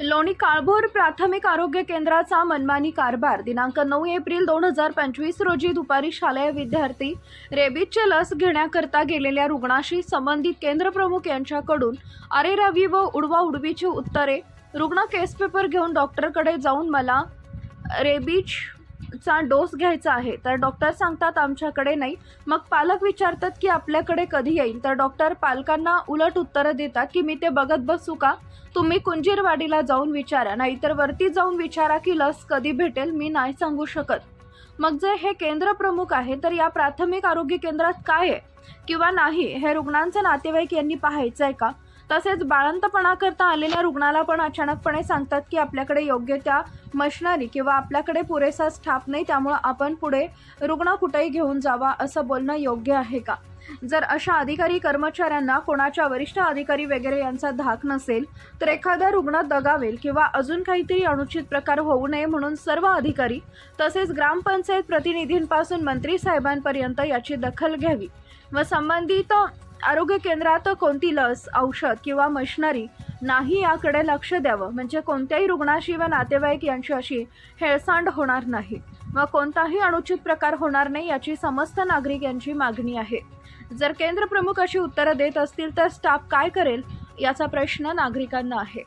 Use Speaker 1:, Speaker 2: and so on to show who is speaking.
Speaker 1: लोणी काळभोर प्राथमिक आरोग्य केंद्राचा मनमानी कारभार. दिनांक नऊ एप्रिल दोन हजार पंचवीस रोजी दुपारी शालेय विद्यार्थी रेबीजचे लस घेण्याकरता गेलेल्या रुग्णाशी संबंधित केंद्रप्रमुख यांच्याकडून अरे रवी व उडवा उडवीची उत्तरे. रुग्ण केस पेपर घेऊन डॉक्टरकडे जाऊन मला रेबीज चा डोस घ्यायचा आहे तर डॉक्टर सांगतात आमच्याकडे नाही. मग पालक विचारतात की आपल्याकडे कधी येईल? तर डॉक्टर पालकांना उलट उत्तरं देतात की मी ते बघत बसू का? तुम्ही कुंजीरवाडीला जाऊन विचारा नाहीतर वरती जाऊन विचारा की लस कधी भेटेल मी नाही सांगू शकत. मग जर हे केंद्र प्रमुख आहे तर या प्राथमिक आरोग्य केंद्रात काय आहे? किंवा नाही हे रुग्णांचे नातेवाईक यांनी पाहायचं आहे का? तसेच बाळंतपणा करता आलेल्या रुग्णाला पण अचानकपणे सांगतात की आपल्याकडे योग्य त्या मशनरी किंवा आपल्याकडे पुरेसा स्टाफ नाही त्यामुळं आपण पुढे रुग्ण कुठेही घेऊन जावा असं बोलणं योग्य आहे का? जर अशा अधिकारी कर्मचाऱ्यांना कोणाच्या वरिष्ठ अधिकारी वगैरे यांचा धाक नसेल तर एखादा रुग्ण दगावेल किंवा अजून काहीतरी अनुचित प्रकार होऊ नये म्हणून सर्व अधिकारी तसेच ग्रामपंचायत प्रतिनिधींपासून मंत्री साहेबांपर्यंत याची दखल घ्यावी व संबंधित आरोग्य केंद्रात कोणती लस औषध किंवा मशिनरी नाही याकडे लक्ष द्यावं? म्हणजे कोणत्याही रुग्णाशी व नातेवाईक यांची अशी हेळसांड होणार नाही. व कोणताही अनुचित प्रकार होणार नाही याची समस्त नागरिक यांची मागणी आहे. जर केंद्र प्रमुख अशी उत्तरं देत असतील तर स्टाफ काय करेल याचा प्रश्न नागरिकांना आहे.